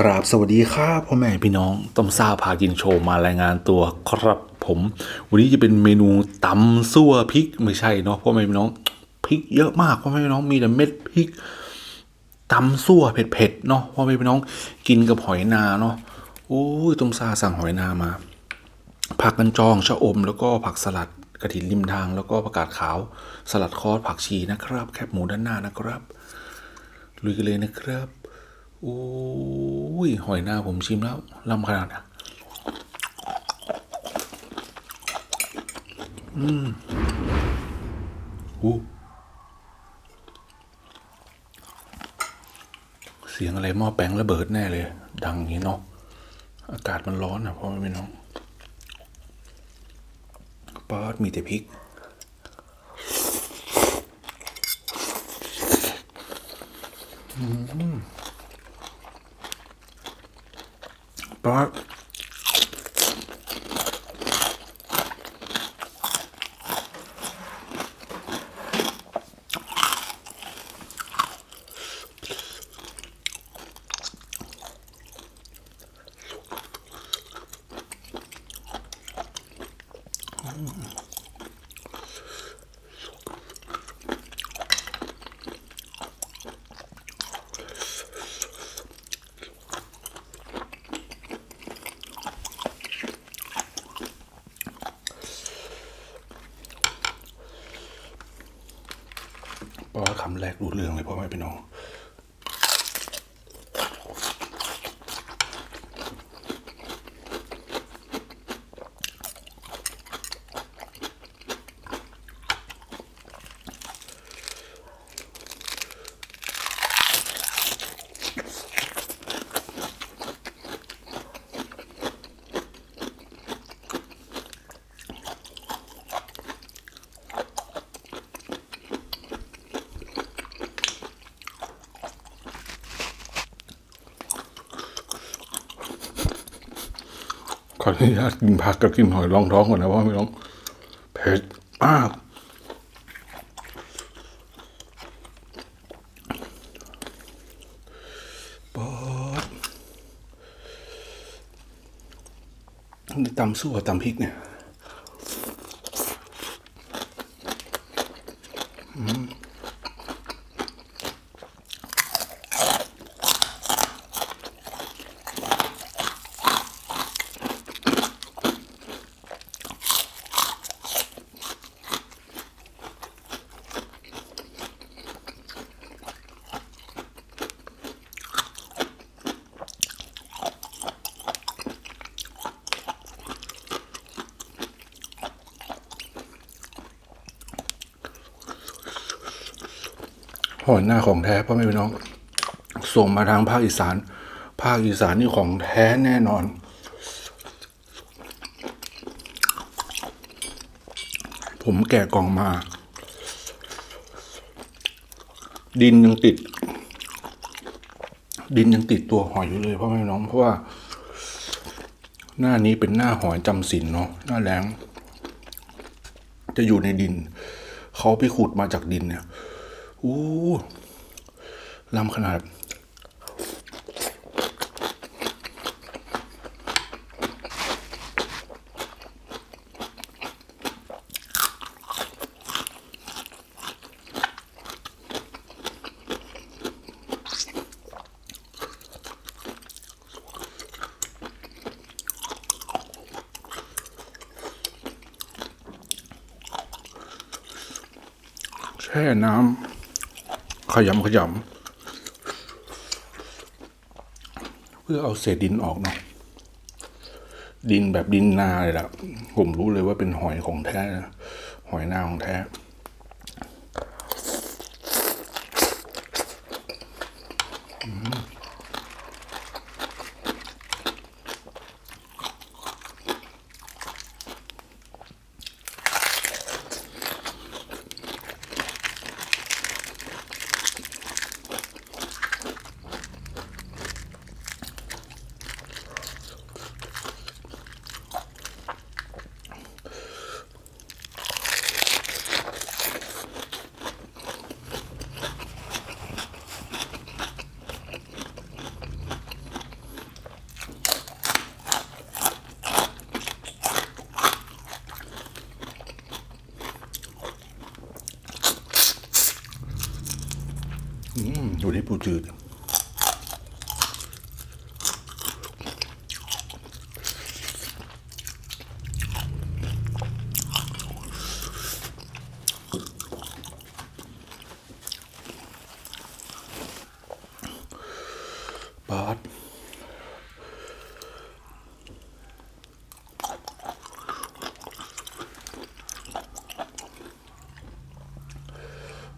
กราบสวัสดีครับพ่อแม่พี่น้องต้มซาพากินโชว์มารายงานตัวครับผม วันนี้จะเป็นเมนูตำซั่วพริกไม่ใช่เนาะพ่อแม่พี่น้องพริกเยอะมากพ่อแม่พี่น้องมีแต่เม็ดพริกตำซั่วเผ็ดๆเนาะพ่อแม่พี่น้องกินกับหอยนาเนาะโอ้ยต้มซาสั่งหอยนามา ผักกันจองชะอมแล้วก็ผักสลัดกระถินริมทางแล้วก็ผักกาดขาว สลัดคอสผักชีนะครับ แคบหมูด้านหน้านะครับลุยกันเลยนะครับ โอ้ยหอยหน้าผมชิมแล้วลำขนาดอะอืมอู้เสียงอะไรหม้อแปลงระเบิดแน่เลย ดังอย่างนี้เนาะอากาศมันร้อนอะพ่อแม่น้องป๊อดมีแต่พริกป๊อด ป๊อ แรกรู้เรื่องเลยพ่อแม่พี่น้อง ออนุญาตกินผักกับกินหอยรองท้องก่อนนะพ่อไม่ต้องเผ็ดมากปอดตำซั่วตำพริกเนี่ย หอยหน้าของแท้พ่อแม่พี่น้อง ส่งมาทางภาคอีสาน ภาคอีสานนี่ของแท้แน่นอน ผมแกะกล่องมา ดินยังติด ดินยังติดตัวหอยอยู่เลยพ่อแม่น้องเพราะว่า หน้านี้เป็นหน้าหอยจำศีลเนาะหน้าแรงจะอยู่ในดิน เขาไปขุดมาจากดินเนี่ย อู้ลำขนาด แช่น้ำ ขยำขยำเพื่อเอาเศษดินออกเนาะดินแบบดินนาเลยล่ะ ผมรู้เลยว่าเป็นหอยของแท้ หอยนาของแท้อ จืดปาด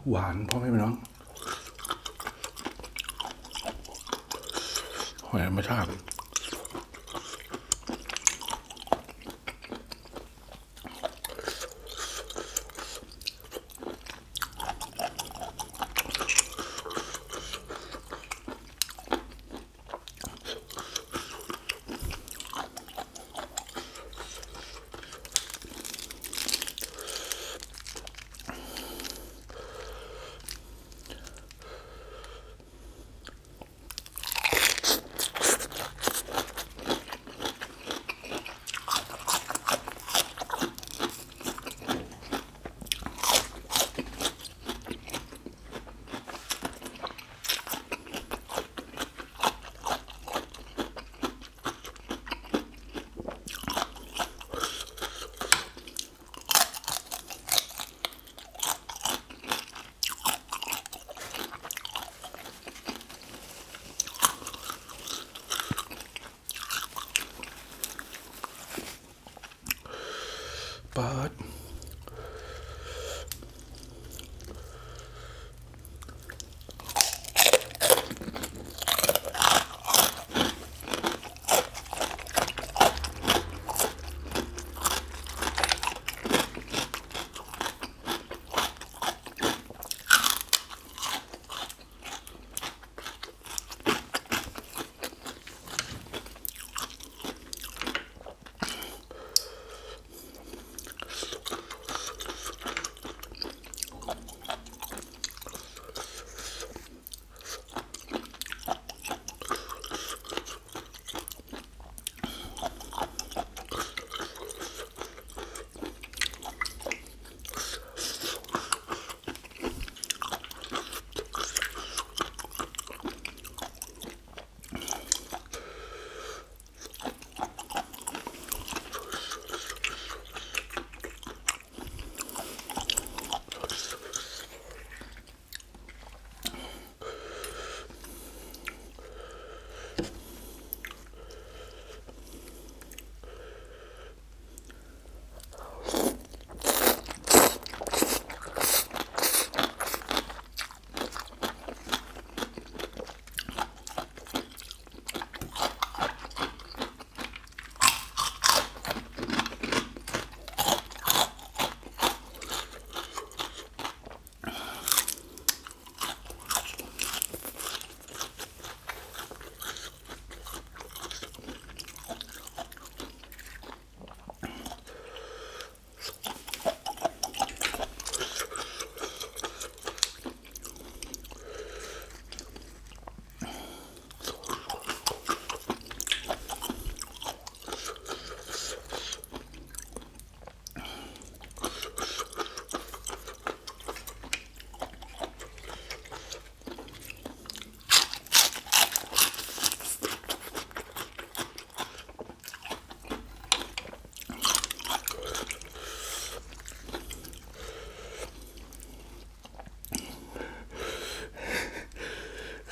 หวานพ่อแม่พี่น้อง หอยธร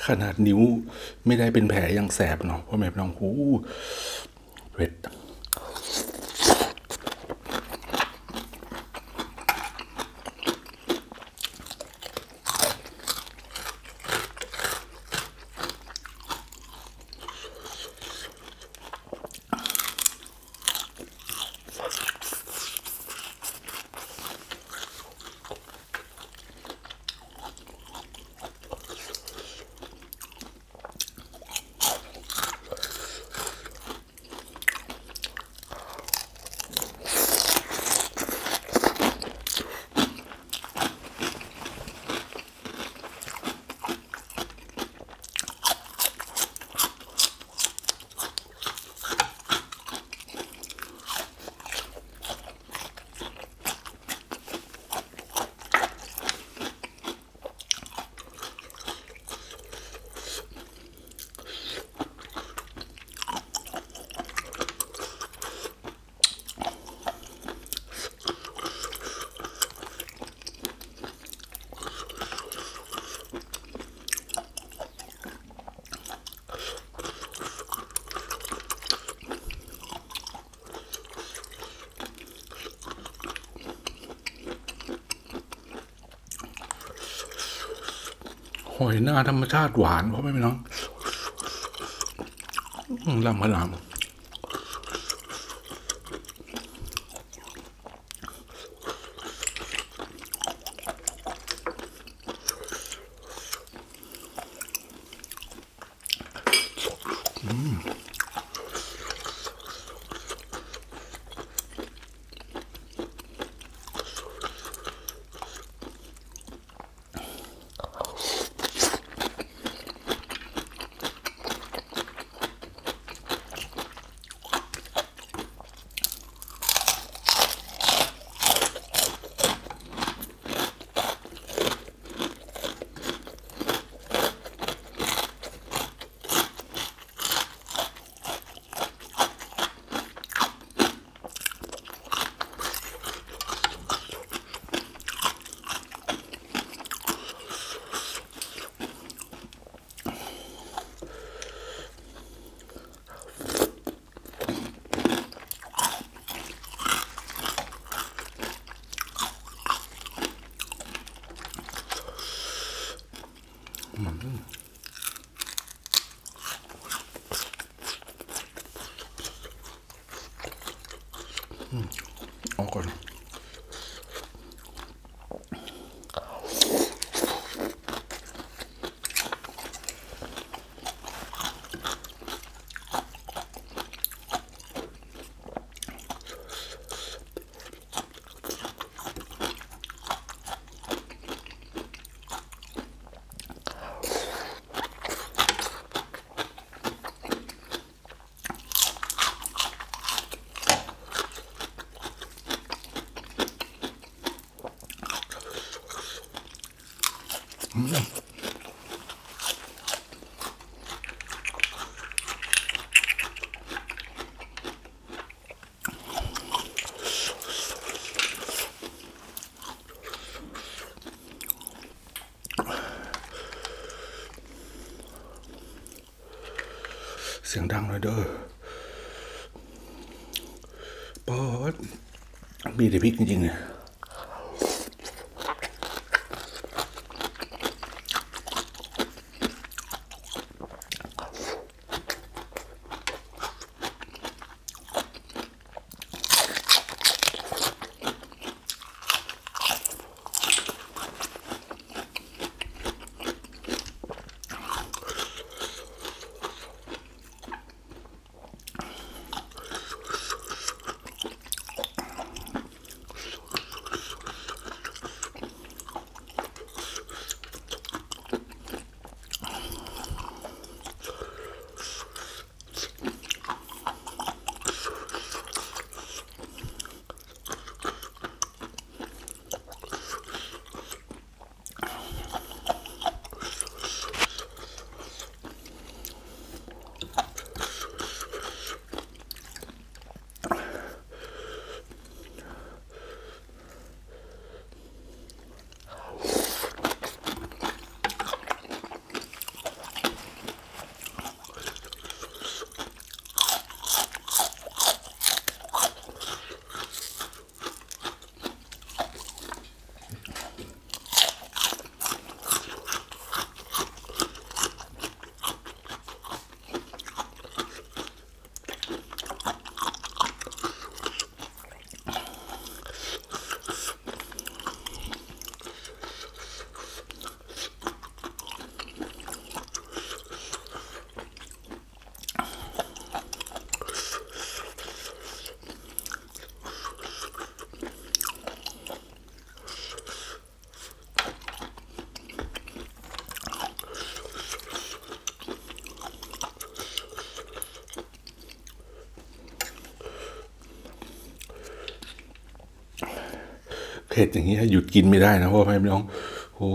ขนาดนิ้วไม่ได้เป็นแผลยังแสบเนาะพ่อแม่พี่น้องหูเผ็ด อยหน้าธรรมชาติหวานเพราะไม่เป็นน้องลำขนาด ออกก่อนเสียงดังเลยเด้อปอดมีแต่พริกจริงๆเนี่ย ผ็ดอย่างนี้หยุดกินไม่ได้นะพ่อแม่พี่น้องโอ้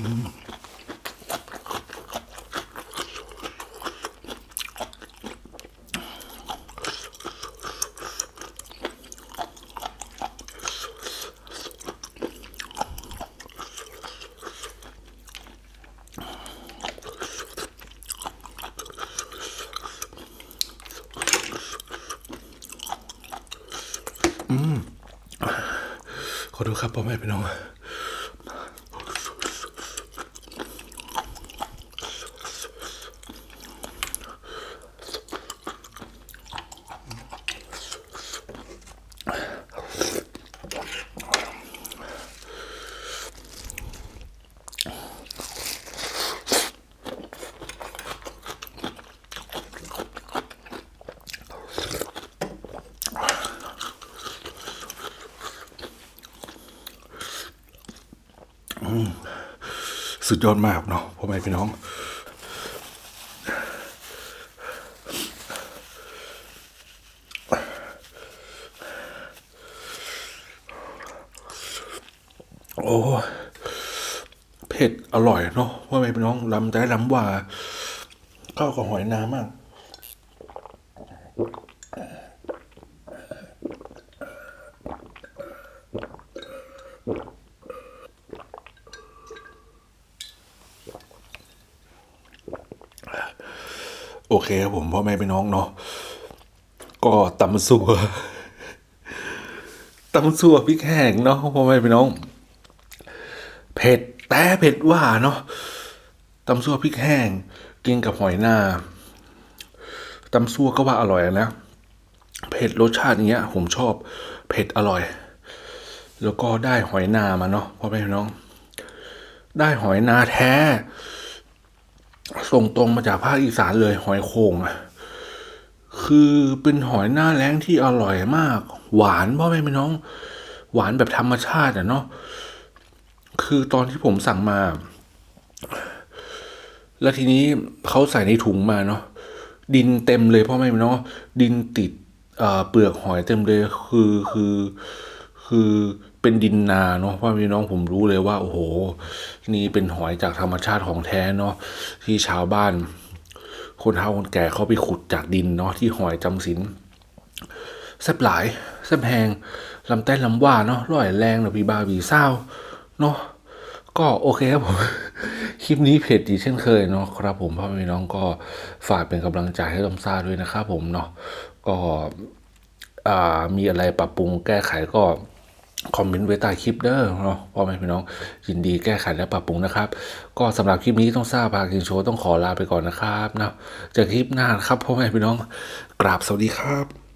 ขอดูครับพ่อแม่พี่น้อง สุดยอดมากเนาะพ่อแม่พี่น้อง โอ้เผ็ดอร่อยเนาะพ่อแม่พี่น้องลำได้ลำว่าข้าวกับหอยนามาก โอเคครับผมพ่อแม่พี่น้องเนาะก็ตำซัวตำซัวพริกแห้งเนาะพ่อแม่พี่น้อง เผ็ดแต่เผ็ดว่าเนาะตำซัวพริกแห้งกินกับหอยนาตำซัวก็ว่าอร่อยนะเผ็ดรสชาติเนี้ย ผมชอบเผ็ดอร่อย แล้วก็ได้หอยนามาเนาะพ่อแม่พี่น้อง ได้หอยนาแท้ ส่งตรงมาจากภาคอีสานเลยหอยโข่งอะคือเป็นหอยหน้าแรงที่อร่อยมาก หวานพ่อแม่พี่น้อง หวานแบบธรรมชาติอะเนาะคือตอนที่ผมสั่งมา แล้วทีนี้เขาใส่ในถุงมาเนาะดินเต็มเลยพ่อแม่พี่น้องดินติดเอ่อเปลือกหอยเต็มเลยคือคือคือ เป็นดินนาเนาะพ่อพี่น้องผมรู้เลยว่า โอ้โห นี่เป็นหอยจากธรรมชาติของแท้เนาะที่ชาวบ้าน คนเฒ่าคนแก่เขาไปขุดจากดินเนาะที่หอยจำศีลแซ่บหลายแซ่บแหงลำแต้นลำว่าเนาะร่อยแรงเนาะพี่บาวีเศร้าเนาะก็โอเคครับผม คลิปนี้เพจดีเช่นเคยเนาะครับผมพ่อแม่พี่น้องก็ฝากเป็นกำลังใจให้ต้อมซ่าด้วยนะครับผมเนาะก็มีอะไรปรับปรุงแก้ไขก็ คอมเมนต์ไว้ใต้คลิปเด้อเนาะพ่อแม่พี่น้องยินดีแก้ไขและปรับปรุงนะครับ ก็สำหรับคลิปนี้ต้องทราบพากินโชว์ต้องขอลาไปก่อนนะครับนะเจอคลิปหน้าครับพ่อแม่พี่น้องกราบสวัสดีครับ